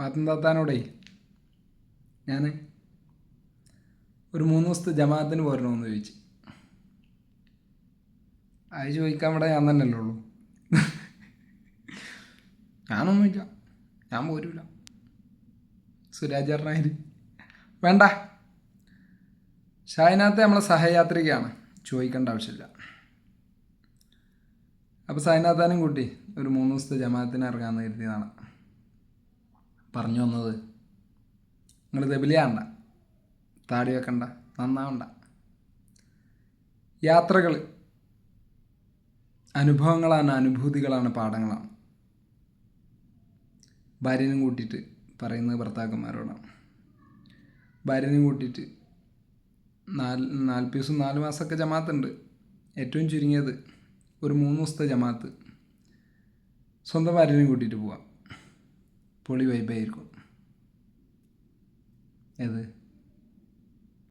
പാത്തൻ താത്താനോടെ ഞാൻ ഒരു മൂന്ന് ദിവസത്തെ ജമാഅത്തിന് പോരണമെന്ന് ചോദിച്ചു. അത് ചോദിക്കാൻ ഇവിടെ ഞാൻ തന്നെ അല്ലേ ഉള്ളൂ. ഞാനൊന്നുമില്ല. ഞാൻ പോരൂല. സുരാജറിനായി വേണ്ട. ഷായനാഥത്തെ നമ്മളെ സഹയാത്രികയാണ്. ചോദിക്കേണ്ട ആവശ്യമില്ല. അപ്പോൾ സൈനാഥാനും കൂട്ടി ഒരു മൂന്ന് ദിവസത്തെ ജമാഅത്തിന് ഇറങ്ങാമെന്ന് കരുതിയതാണ്. പറഞ്ഞു വന്നത്. നിങ്ങൾ ദബിലിയാണ്ട താടി വെക്കണ്ട. നന്നാവണ്ട. യാത്രകൾ അനുഭവങ്ങളാണ് അനുഭൂതികളാണ് പാഠങ്ങളാണ്. ഭാര്യനും കൂട്ടിയിട്ട് പറയുന്നത് ഭർത്താക്കന്മാരോടാണ് ഭാര്യനും കൂട്ടിയിട്ട് നാല് നാല് ദിവസം നാല് മാസമൊക്കെ ജമാത്തുണ്ട് ഏറ്റവും ചുരുങ്ങിയത് ഒരു മൂന്ന് ദിവസത്തെ ജമാത്ത് സ്വന്തം ഭാര്യനെയും കൂട്ടിയിട്ട് പോവാം. പൊളി വൈബായിരിക്കും ഏത്